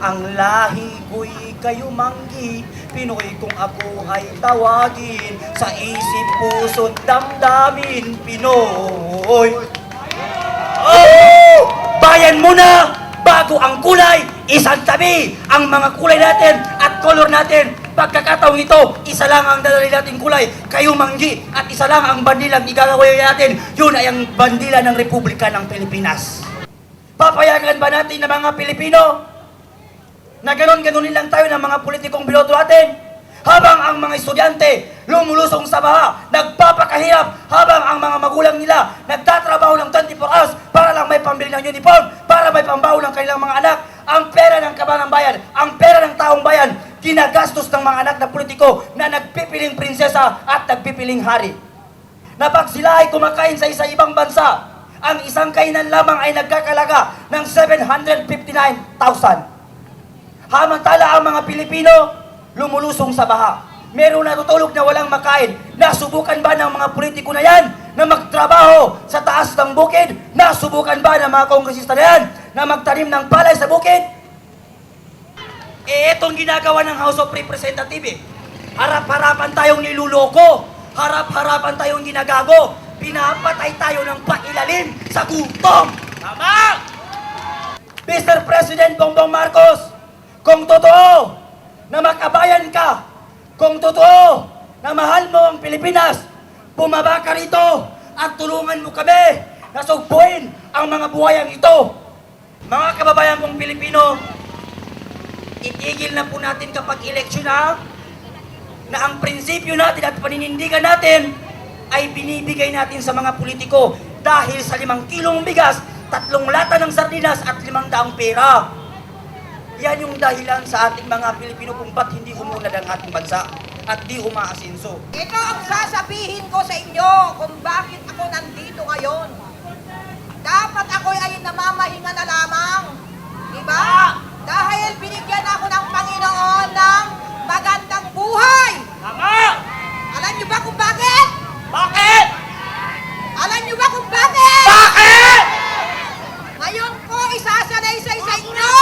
Ang lahi ko'y kayo manggi, Pinoy kung ako ay tawagin, sa isip, puso't damdamin, Pinoy. Oh! Bayan muna! Bago ang kulay, isang tabi ang mga kulay natin at color natin. Pagkakataong ito, isa lang ang dadali natin kulay, kayo manggi, at isa lang ang bandilang igagawin natin. Yun ay ang bandila ng Republika ng Pilipinas. Papayagan ba natin ng mga Pilipino na ganon-ganon lang tayo ng mga politikong biloto natin? Habang ang mga estudyante lumulusong sa baha, nagpapakahirap, habang ang mga magulang nila nagtatrabaho ng 24 hours para lang may pambili ng uniform, para may pambaho ng kanilang mga anak, ang pera ng kabanang bayan, ang pera ng taong bayan, ginagastos ng mga anak na politiko na nagpipiling prinsesa at nagpipiling hari. Na pag sila ay kumakain sa isa ibang bansa, ang isang kainan lamang ay nagkakalaga ng 759,000. Hamantala ang mga Pilipino, lumulusong sa baha. Meron natutulog na walang makain. Nasubukan ba ng mga politiko na yan na magtrabaho sa taas ng bukid? Nasubukan ba ng mga kongresista na yan na magtanim ng palay sa bukid? Eh, itong ginagawa ng House of Representatives, eh. harap-harapan tayong niluloko, harap-harapan tayong ginagago, pinapatay tayo ng pailalim sa gutom. Tama! Mr. President Bongbong Marcos, kung totoo na makabayan ka, kung totoo na mahal mo ang Pilipinas, bumaba ka rito at tulungan mo kami na sugpuin ang mga buhayang ito. Mga kababayan kong Pilipino, itigil na po natin kapag eleksyon na na ang prinsipyo natin at paninindigan natin ay binibigay natin sa mga politiko dahil sa limang kilong bigas, tatlong lata ng sardinas at limang daang pera. Yan yung dahilan sa ating mga Pilipino kung ba't hindi umunad ang ating bansa at di umaasinso. Ito ang sasabihin ko sa inyo kung bakit ako nandito ngayon. Dapat ako ay namamahinga na lamang. Diba? Dahil binigyan ako ng Panginoon ng magandang buhay. Tama! Alam niyo ba kung bakit? Bakit? Alam niyo ba kung bakit? Bakit? Ngayon ko isasalaysay sa inyo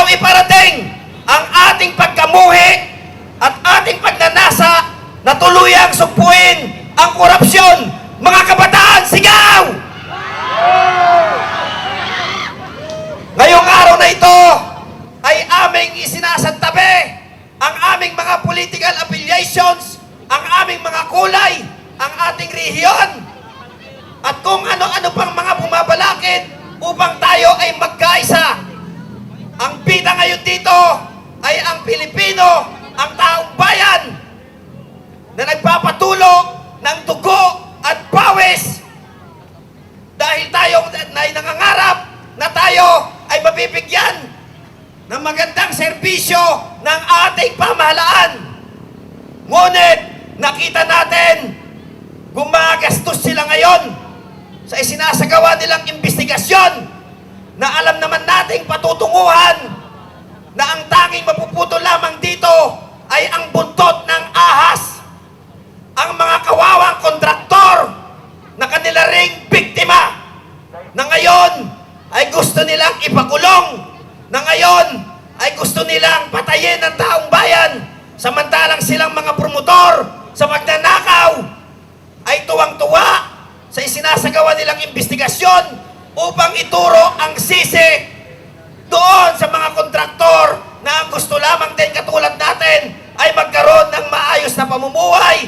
araw iparating ang ating pagkamuhi at ating pagnanasa na tuluyang sugpuin ang korupsyon. Mga kabataan, sigaw! Ngayong araw na ito ay aming isinasantabi ang aming mga political affiliations, ang aming mga kulay, ang ating rehiyon, at kung ano-ano pang mga bumabalakid upang tayo ay magkaisa ang bida ngayon dito ay ang Pilipino, ang taong bayan na nagpapatulo ng dugo at pawis dahil tayo ay nangangarap na tayo ay mabibigyan ng magandang serbisyo ng ating pamahalaan. Ngunit nakita natin gumagastos sila ngayon sa isinasagawa nilang investigasyon na alam naman nating patutunguhan na ang tanging mapuputo lamang dito ay ang buntot ng ahas. Ang mga kawawang kontraktor na kanila ring biktima na ngayon ay gusto nilang ipakulong na ngayon ay gusto nilang patayin ang taong bayan samantalang silang mga promotor sa magnanakaw ay tuwang-tuwa sa isinasagawa nilang investigasyon upang ituro ang sisi doon sa mga kontraktor na ang gusto lamang din katulad natin ay magkaroon ng maayos na pamumuhay.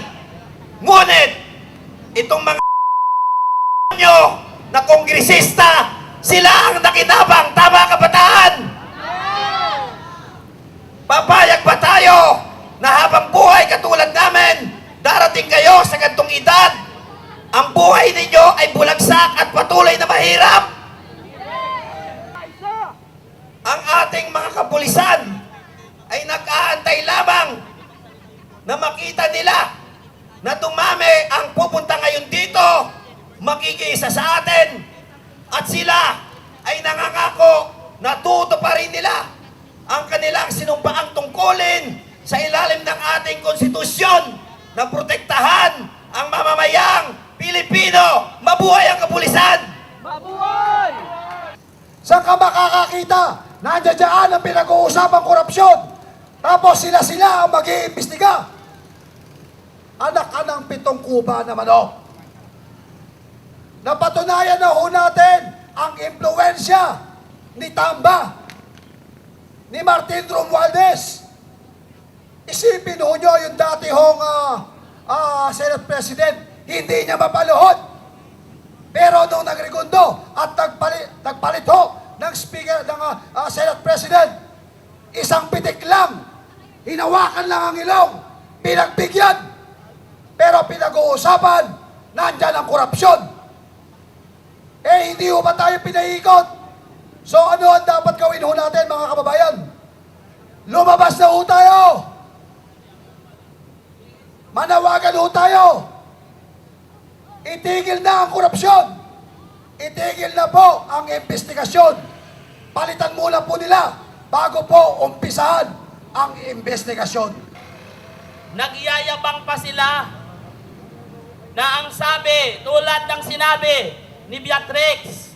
Ngunit, itong mga nyo na kongresista, sila ang nakinabang, tama kabataan? Papayag ba tayo na habang buhay katulad namin, darating kayo sa gantong edad, ang buhay ninyo ay bulagsak at patuloy na mahirap? Ang ating mga kapulisan ay nag-aantay lamang na makita nila na dumami ang pupunta ngayon dito, makikisa sa atin, at sila ay nangangako na tutuparin nila ang kanilang sinumpaang tungkulin sa ilalim ng ating konstitusyon na protektahan ang mamamayang Pilipino. Mabuhay ang kapulisan! Saan ka makakakita? Nandiyan dyan ang pinag-uusapang korupsyon. Tapos sila-sila ang mag-iimbestiga. Anak ka ng pitong kuba naman o. Napatunayan na ho natin ang impluensya ni Tamba, ni Martin Romualdez. Isipin ho nyo yung dati hong ah, ah, Senate President, hindi niya mapaluhod. Pero nung nagrigundo at nagpalit, nagpalit ho ng Speaker ng ah, ah, Senate President, isang pitik lang, hinawakan lang ang ilong, pinagbigyan. Pero pinag-uusapan, nandyan ang korupsyon. Eh, hindi ho ba tayo pinahikot? So ano ang dapat gawin ho natin mga kababayan? Lumabas na ho tayo! Manawagan ho tayo! Itigil na ang korupsyon. Itigil na po ang investigasyon. Palitan muna po nila bago po umpisahan ang investigasyon. Nagyayabang pa sila na ang sabi, tulad ng sinabi ni Beatrix,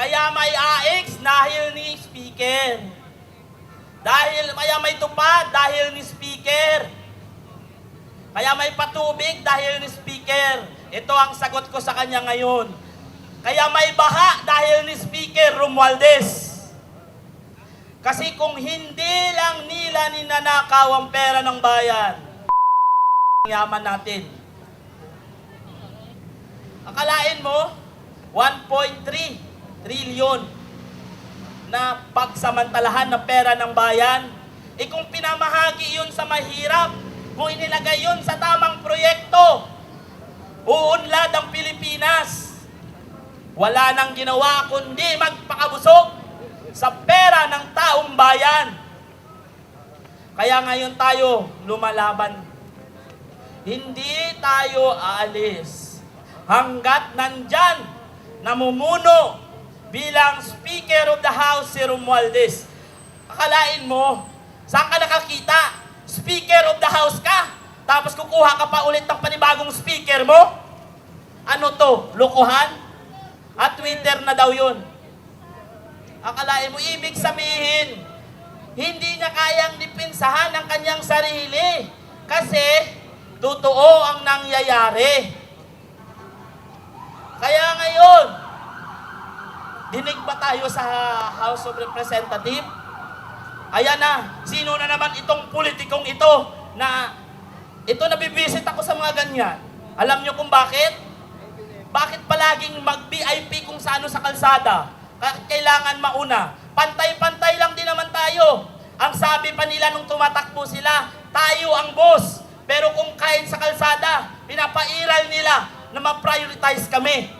kaya may AX dahil ni Speaker. Dahil kaya may tupad dahil ni Speaker. Kaya may patubig dahil ni Speaker. Ito ang sagot ko sa kanya ngayon. Kaya may baha dahil ni Speaker Romualdez. Kasi kung hindi lang nila ninanakaw ang pera ng bayan, yaman natin. Akalain mo, 1.3 trilyon na pagsamantalahan ng pera ng bayan. Eh kung pinamahagi yun sa mahirap, kung inilagay yun sa tamang proyekto, uunlad ang Pilipinas. Wala nang ginawa kundi magpakabusog sa pera ng taong bayan. Kaya ngayon tayo lumalaban. Hindi tayo aalis hanggat nandyan namumuno bilang Speaker of the House si Romualdez. Akalain mo, saan ka nakakita? Speaker of the House ka, tapos kukuha ka pa ulit ng panibagong speaker mo? Ano to? Lokohan? At Twitter na daw yun. Akalain mo, ibig sabihin, hindi niya kayang dipinsahan ang kanyang sarili. Kasi, totoo ang nangyayari. Kaya ngayon, dinig ba tayo sa House of Representatives? Ayan na, sino na naman itong politikong ito na ito nabibisit ako sa mga ganyan. Alam nyo kung bakit? Bakit palaging mag-VIP kung sa ano sa kalsada? Ka- Kailangan mauna. Pantay-pantay lang din naman tayo. Ang sabi pa nila nung tumatakbo sila, tayo ang boss. Pero kung kahit sa kalsada, pinapairal nila na ma-prioritize kami.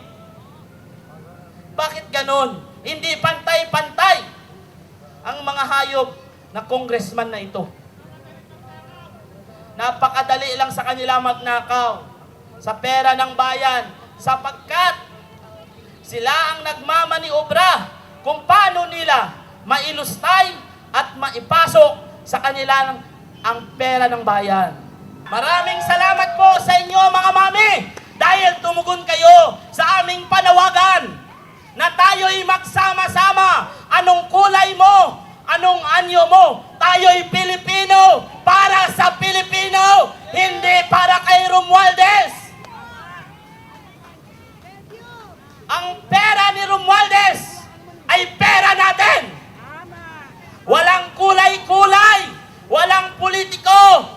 Bakit ganon? Hindi pantay-pantay ang mga hayop na congressman na ito. Napakadali lang sa kanila magnakaw sa pera ng bayan sapagkat sila ang nagmamaniobra kung paano nila mailustay at maipasok sa kanila ang pera ng bayan. Maraming salamat po sa inyo mga mami dahil tumugon kayo sa aming panawagan na tayo'y magsama-sama. Anong kulay mo? Anong anyo mo? Tayo'y Pilipino para sa Pilipino, hindi para kay Romualdez. Ang pera ni Romualdez ay pera natin. Walang kulay-kulay, walang politiko.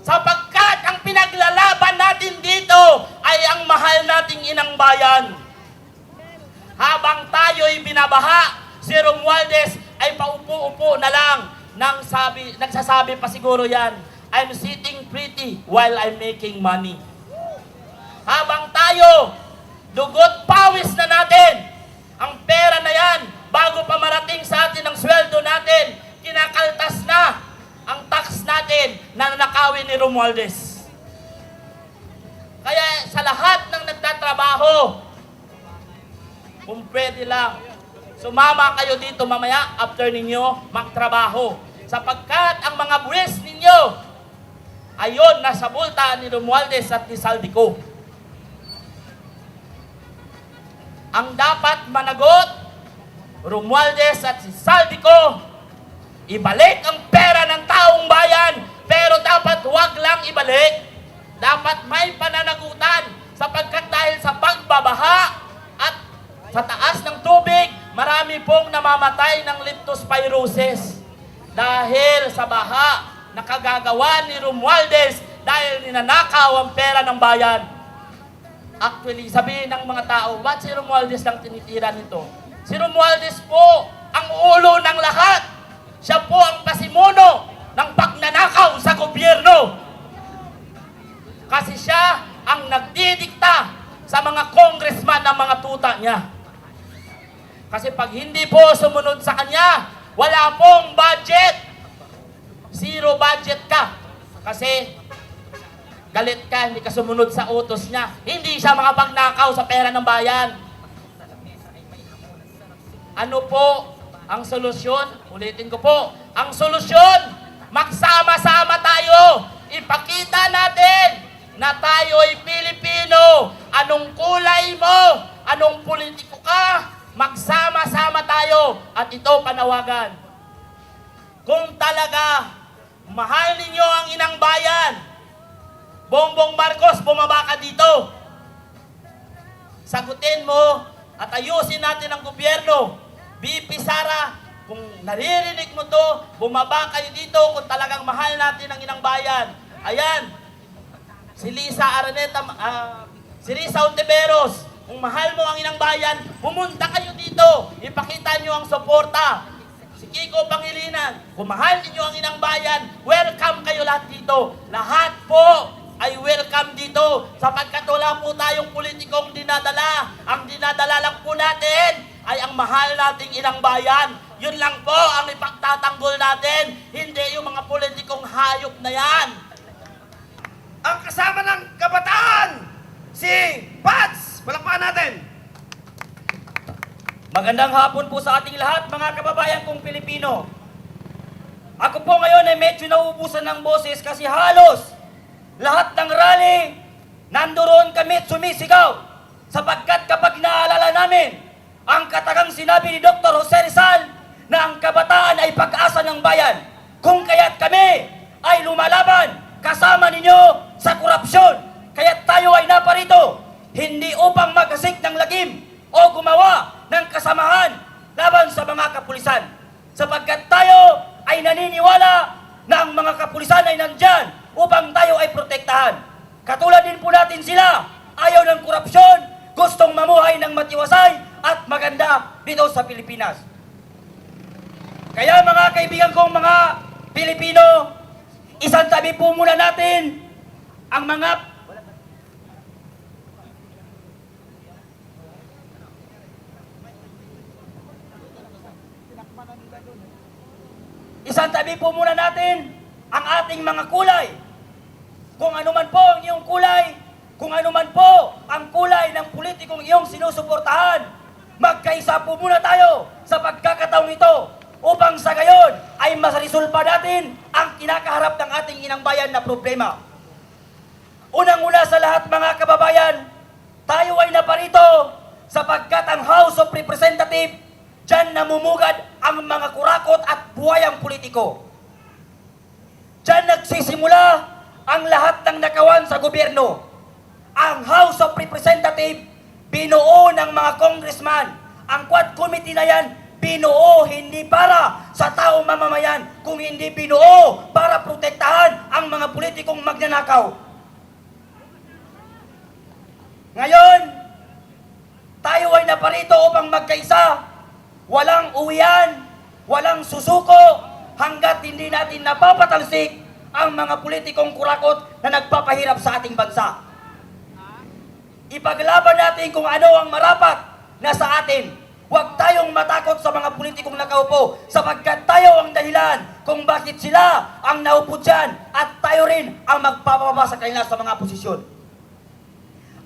Sapagkat ang pinaglalaban natin dito ay ang mahal nating inang bayan. Habang tayo'y binabaha, si Romualdez paupo-upo na lang nang sabi, nagsasabi pa siguro yan, I'm sitting pretty while I'm making money. Habang tayo, dugot pawis na natin, ang pera na yan, bago pa marating sa atin ang sweldo natin, kinakaltas na ang tax natin na nanakawin ni Romualdez. Kaya sa lahat ng nagtatrabaho, kung pwede lang, sumama kayo dito mamaya after ninyo magtrabaho. Sapagkat ang mga buwis ninyo, ayon nasa bulta ni Romualdez at ni Saldico. Ang dapat managot, Romualdez at si Saldico, ibalik ang pera ng taong bayan, pero dapat wag lang ibalik. Dapat may pananagutan sapagkat dahil sa pagbabaha at sa taas ng tubig, marami pong namamatay ng leptospirosis. Dahil sa baha na kagagawa ni Romualdez dahil ninanakaw ang pera ng bayan. Actually, sabihin ng mga tao, ba't si Romualdez lang tinitira nito? Si Romualdez po ang ulo ng lahat. Siya po ang pasimuno ng pagnanakaw sa gobyerno. Kasi siya ang nagdidikta sa mga congressman ng mga tuta niya. Kasi pag hindi po sumunod sa kanya, wala pong budget. Zero budget ka. Kasi galit ka, hindi ka sumunod sa utos niya. Hindi siya makapagnakaw sa pera ng bayan. Ano po ang solusyon? Ulitin ko po. Ang solusyon, magsama-sama tayo. Ipakita natin na tayo'y Pilipino. Anong kulay mo? Anong politiko ka? Magsama-sama tayo. At ito panawagan. Kung talaga mahal ninyo ang inang bayan, Bongbong Marcos, bumaba ka dito. Sagutin mo at ayusin natin ang gobyerno. BP Sara, kung naririnig mo to, bumaba kayo dito kung talagang mahal natin ang inang bayan. Ayan, si Lisa Araneta, ah, si Risa Ontiveros, kung mahal mo ang inang bayan, pumunta kayo dito. Ipakita nyo ang suporta. Si Kiko Pangilinan, kung mahal ninyo ang inang bayan, welcome kayo lahat dito. Lahat po ay welcome dito sapagkat wala po tayong politikong dinadala. Ang dinadala lang po natin ay ang mahal nating inang bayan. Yun lang po ang ipagtatanggol natin, hindi yung mga politikong hayop na yan. Ang kasama ng kabataan, si Pats! Palakpakan natin! Magandang hapon po sa ating lahat, mga kababayan kong Pilipino. Ako po ngayon ay medyo nauubusan ng boses kasi halos lahat ng rally, nandoon kami sumisigaw. Sapagkat kapag naalala namin ang katagang sinabi ni Dr. Jose Rizal na ang kabataan ay pag-asa ng bayan. Kung kaya't kami ay lumalaban kasama ninyo sa korupsyon. Kaya tayo ay naparito, hindi upang magasik ng lagim o gumawa ng kasamahan laban sa mga kapulisan. Sapagkat tayo ay naniniwala na ang mga kapulisan ay nandyan upang tayo ay protektahan. Katulad din po natin sila, ayaw ng korupsyon, gustong mamuhay ng matiwasay at maganda dito sa Pilipinas. Kaya mga kaibigan kong mga Pilipino, isang tabi po muna natin ang mga Isang tabi po muna natin ang ating mga kulay. Kung ano man po ang iyong kulay, kung ano man po ang kulay ng politikong iyong sinusuportahan, magkaisa po muna tayo sa pagkakataong ito upang sa gayon ay masarisulpa natin ang kinakaharap ng ating inang bayan na problema. Unang-una sa lahat mga kababayan, tayo ay naparito sapagkat ang House of Representatives Diyan namumugad ang mga kurakot at buhayang politiko. Diyan nagsisimula ang lahat ng nakawan sa gobyerno. Ang House of Representatives, binuo ng mga congressman. Ang Quad Committee na yan, binuo hindi para sa taong mamamayan, kung hindi binuo para protektahan ang mga politikong magnanakaw. Ngayon, tayo ay naparito upang magkaisa walang uwian, walang susuko, hanggat hindi natin napapatalsik ang mga politikong kurakot na nagpapahirap sa ating bansa. Ipaglaban natin kung ano ang marapat na sa atin. Huwag tayong matakot sa mga politikong nakaupo sapagkat tayo ang dahilan kung bakit sila ang naupo dyan at tayo rin ang magpapababa sa kanila sa mga posisyon.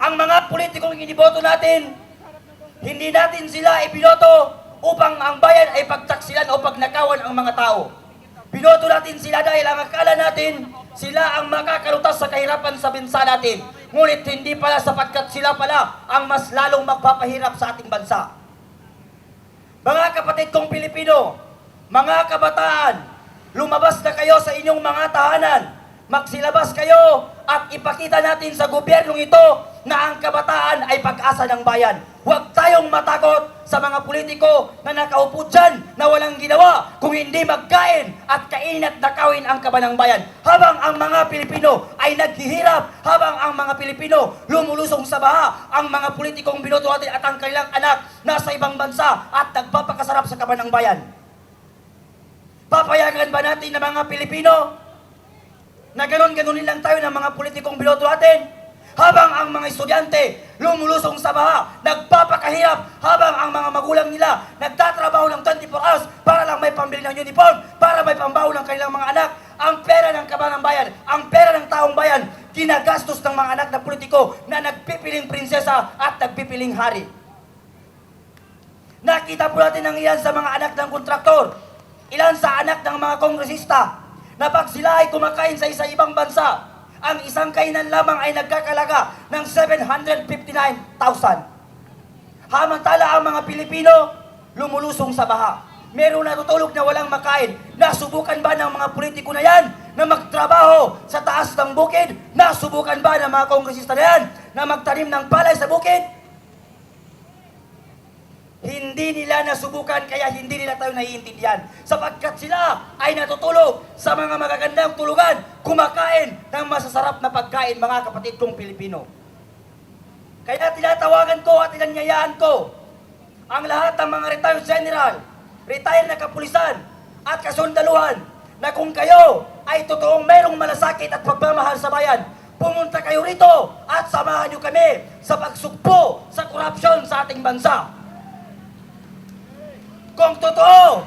Ang mga politikong iniboto natin, hindi natin sila ibinoto upang ang bayan ay pagtaksilan o pagnakawan ang mga tao. Binoto natin sila dahil ang akala natin, sila ang makakalutas sa kahirapan sa bansa natin. Ngunit hindi pala sapagkat sila pala ang mas lalong magpapahirap sa ating bansa. Mga kapatid kong Pilipino, mga kabataan, lumabas na kayo sa inyong mga tahanan. Magsilabas kayo at ipakita natin sa gobyernong ito na ang kabataan ay pag-asa ng bayan. Huwag tayong matakot sa mga politiko na nakaupo dyan na walang ginawa kung hindi magkain at kainin at nakawin ang kaban ng bayan. Habang ang mga Pilipino ay naghihirap, habang ang mga Pilipino lumulusong sa baha, ang mga politikong binoto natin at ang kanilang anak nasa ibang bansa at nagpapakasarap sa kaban ng bayan. Papayagan ba natin na mga Pilipino na ganon-ganonin lang tayo ng mga politikong binoto natin? Habang ang mga estudyante lumulusong sa baha, nagpapakahirap, habang ang mga magulang nila nagtatrabaho ng 24 hours para lang may pambili ng uniform, para may pambaho ng kanilang mga anak, ang pera ng kaban ng bayan, ang pera ng taong bayan, ginagastos ng mga anak na politiko na nagpipiling prinsesa at nagpipiling hari. Nakita po natin ang ilan sa mga anak ng kontraktor, ilan sa anak ng mga kongresista, na pag sila ay kumakain sa isa ibang bansa, ang isang kainan lamang ay nagkakalaga ng 759,000. Hamantala ang mga Pilipino, lumulusong sa baha. Meron natutulog na walang makain. Nasubukan ba ng mga politiko na yan na magtrabaho sa taas ng bukid? Nasubukan ba ng mga kongresista na yan na magtanim ng palay sa bukid? Hindi nila nasubukan kaya hindi nila tayo naiintindihan. Sapagkat sila ay natutulog sa mga magagandang tulugan, kumakain ng masasarap na pagkain mga kapatid kong Pilipino. Kaya tinatawagan ko at inanyayaan ko ang lahat ng mga retired general, retired na kapulisan at kasundaluhan na kung kayo ay totoong merong malasakit at pagmamahal sa bayan, pumunta kayo rito at samahan nyo kami sa pagsugpo sa korupsyon sa ating bansa. Kung totoo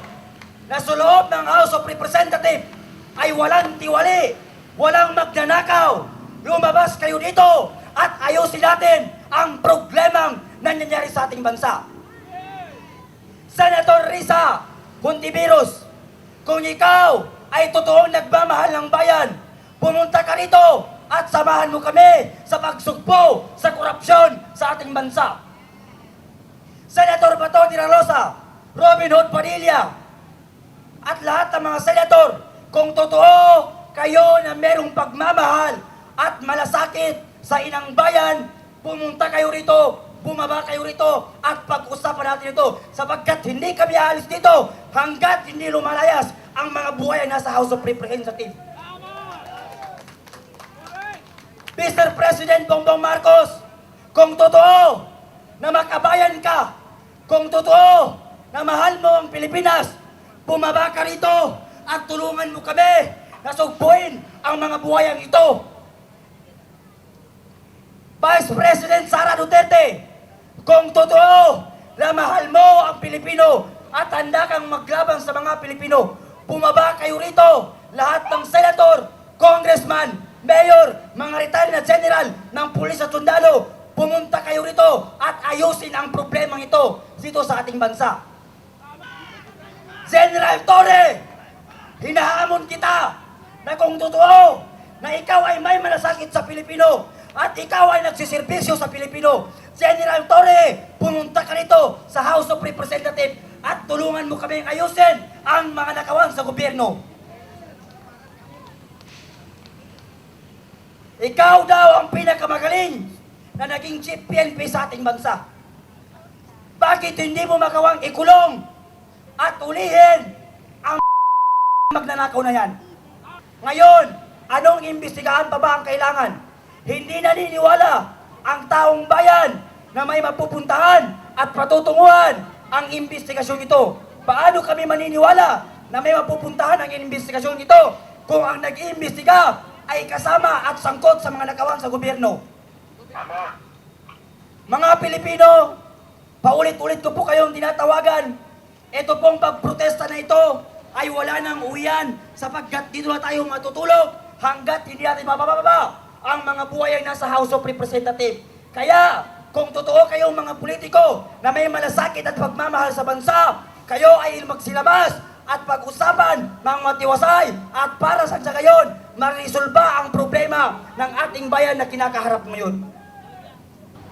na sa loob ng House of Representatives ay walang tiwali, walang magnanakaw, lumabas kayo dito at ayusin natin ang problemang nangyayari sa ating bansa. Senator Risa Hontiveros, kung ikaw ay totoong nagmamahal ng bayan, pumunta ka rito at samahan mo kami sa pagsugpo sa korupsyon sa ating bansa. Senator Bato de Rosa, Robin Hood Padilla, at lahat ng mga senator, kung totoo kayo na merong pagmamahal at malasakit sa inang bayan, pumunta kayo rito, bumaba kayo rito at pag-usapan natin ito sapagkat hindi kami aalis dito hanggat hindi lumalayas ang mga buhay na nasa House of Representatives. Mr. President Bongbong Marcos, kung totoo na makabayan ka, kung totoo na mahal mo ang Pilipinas, bumaba ka rito at tulungan mo kami na sugpuin ang mga buhayang ito. Vice President Sara Duterte, kung totoo na mahal mo ang Pilipino at handa kang maglaban sa mga Pilipino, bumaba kayo rito, lahat ng senator, congressman, mayor, mga retired na general ng pulis at sundalo, pumunta kayo rito at ayusin ang problemang ito dito sa ating bansa. General Torre, hinahamon kita na kung totoo na ikaw ay may malasakit sa Pilipino at ikaw ay nagsiservisyo sa Pilipino. General Torre, pumunta ka rito sa House of Representatives at tulungan mo kami ayusin ang mga nakawan sa gobyerno. Ikaw daw ang pinakamagaling na naging chief PNP sa ating bansa. Bakit hindi mo makawang ikulong at ulihin ang magnanakaw na yan? Ngayon, anong imbestigahan pa ba ang kailangan? Hindi naniniwala ang taong bayan na may mapupuntahan at patutunguhan ang imbestigasyon ito. Paano kami maniniwala na may mapupuntahan ang imbestigasyon ito kung ang nag-iimbestiga ay kasama at sangkot sa mga nakawan sa gobyerno? Mga Pilipino, paulit-ulit ko po kayong tinatawagan. Ito pong pagprotesta na ito ay wala nang uwian sapagkat dito na tayo matutulog hanggat hindi natin mapapababa ang mga buhay ay nasa House of Representatives. Kaya, kung totoo kayong mga politiko na may malasakit at pagmamahal sa bansa, kayo ay magsilabas at pag-usapan ng matiwasay at para sa sa gayon, marisolba ang problema ng ating bayan na kinakaharap ngayon.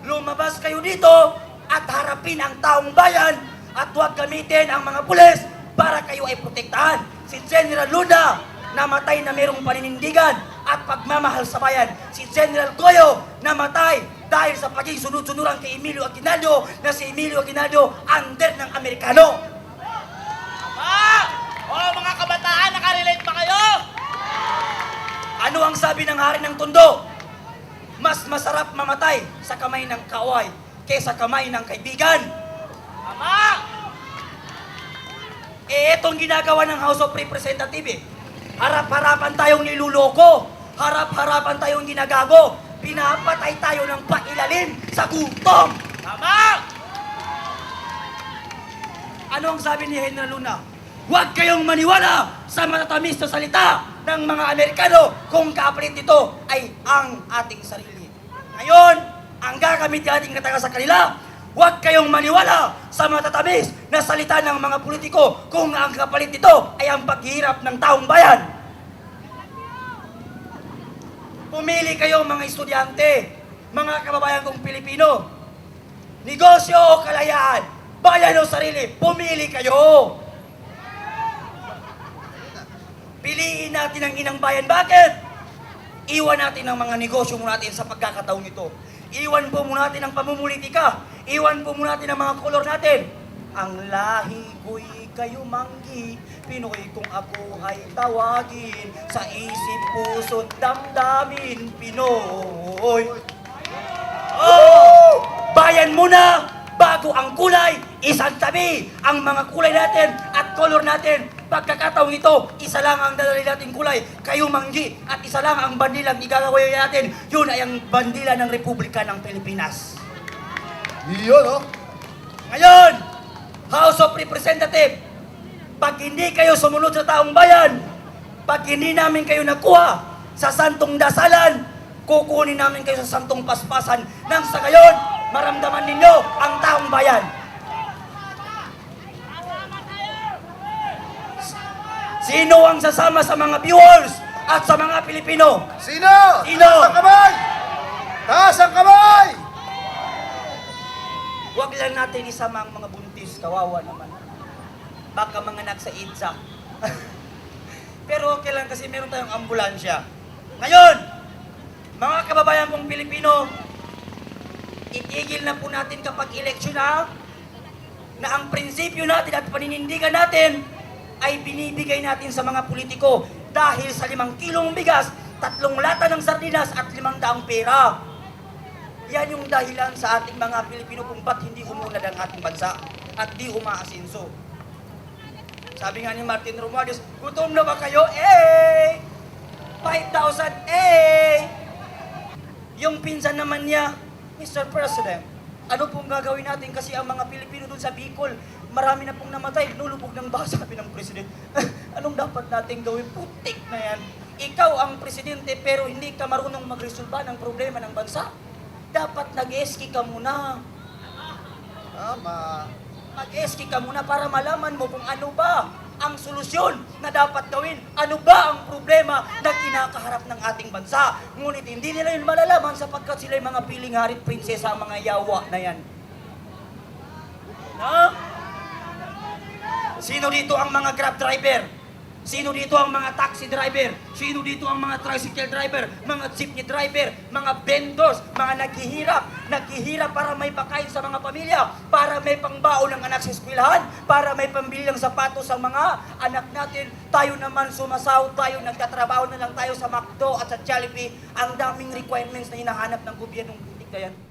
Lumabas kayo dito at harapin ang taong bayan at huwag gamitin ang mga pulis para kayo ay protektahan. Si General Luna namatay na mayroong paninindigan at pagmamahal sa bayan. Si General Goyo namatay dahil sa pagiging sunod-sunuran kay Emilio Aguinaldo na si Emilio Aguinaldo under ng Amerikano. Ah! Oh, mga kabataan, nakarelate ba kayo? Ano ang sabi ng hari ng tundo? Mas masarap mamatay sa kamay ng kaway kaysa kamay ng kaibigan. Tama! Eh, itong ginagawa ng House of Representatives eh. Harap-harapan tayong niluloko. Harap-harapan tayong ginagago. Pinapatay tayo ng pakilalim sa gutom. Tama! Ano ang sabi ni General Luna? Huwag kayong maniwala sa matatamis na salita ng mga Amerikano kung kapalit nito ay ang ating sarili. Ngayon, ang gagamit natin kataga sa kanila, huwag kayong maniwala sa matatamis na salita ng mga politiko kung ang kapalit nito ay ang paghihirap ng taong bayan. Pumili kayo mga estudyante, mga kababayan kong Pilipino. Negosyo o kalayaan, bayan o sarili, pumili kayo. Piliin natin ang inang bayan. Bakit? Iwan natin ang mga negosyo mo natin sa pagkakataon ito. Iwan po muna natin ang pamumulitika. Iwan po muna natin ang mga kolor natin. Ang lahi ko'y kayo manggi, Pinoy kung ako ay tawagin, sa isip, puso't damdamin, Pinoy. Oh! Bayan muna bago ang kulay, isang tabi ang mga kulay natin at color natin. Pagkakataong ito, isa lang ang dadali nating kulay, kayo manggi, at isa lang ang bandilang igagawin natin. Yun ay ang bandila ng Republika ng Pilipinas. Yun, oh. Ngayon, House of Representatives, pag hindi kayo sumunod sa taong bayan, pag hindi namin kayo nakuha sa santong dasalan, kukunin namin kayo sa santong paspasan nang sa gayon, maramdaman ninyo ang taong bayan. Sino ang sasama sa mga viewers at sa mga Pilipino? Sino? Sino? Taas ang kamay! Taas ang kamay! Huwag lang natin isama ang mga buntis, kawawa naman. Baka mga anak sa IDSA. Pero okay lang kasi meron tayong ambulansya. Ngayon, mga kababayan kong Pilipino, itigil na po natin kapag eleksyon na na ang prinsipyo natin at paninindigan natin ay binibigay natin sa mga politiko dahil sa limang kilong bigas, tatlong lata ng sardinas at limang daang pera. Yan yung dahilan sa ating mga Pilipino kung ba't hindi umunad ang ating bansa at di umaasinso. Sabi nga ni Martin Romualdez, gutom na ba kayo? Eh! 5,000 eh! Yung pinsan naman niya, Mr. President, ano pong gagawin natin kasi ang mga Pilipino dun sa Bicol, marami na pong namatay, nulubog ng baha, sabi ng President. Anong dapat natin gawin? Putik na yan. Ikaw ang presidente pero hindi ka marunong magresolba ng problema ng bansa. Dapat nag-eski ka muna. Tama. Mag-eski ka muna para malaman mo kung ano ba ang solusyon na dapat gawin. Ano ba ang problema na kinakaharap ng ating bansa? Ngunit hindi nila yun malalaman sapagkat sila yung mga piling harit prinsesa ang mga yawa na yan. Ha? Sino dito ang mga grab driver? Sino dito ang mga taxi driver? Sino dito ang mga tricycle driver? Mga jeepney driver? Mga vendors? Mga naghihirap? Naghihirap para may pakain sa mga pamilya? Para may pangbaon ng anak sa eskwelahan? Para may pambili ng sapatos sa mga anak natin? Tayo naman sumasahod tayo, nagtatrabaho na lang tayo sa McDo at sa Jollibee. Ang daming requirements na hinahanap ng gobyernong na yan.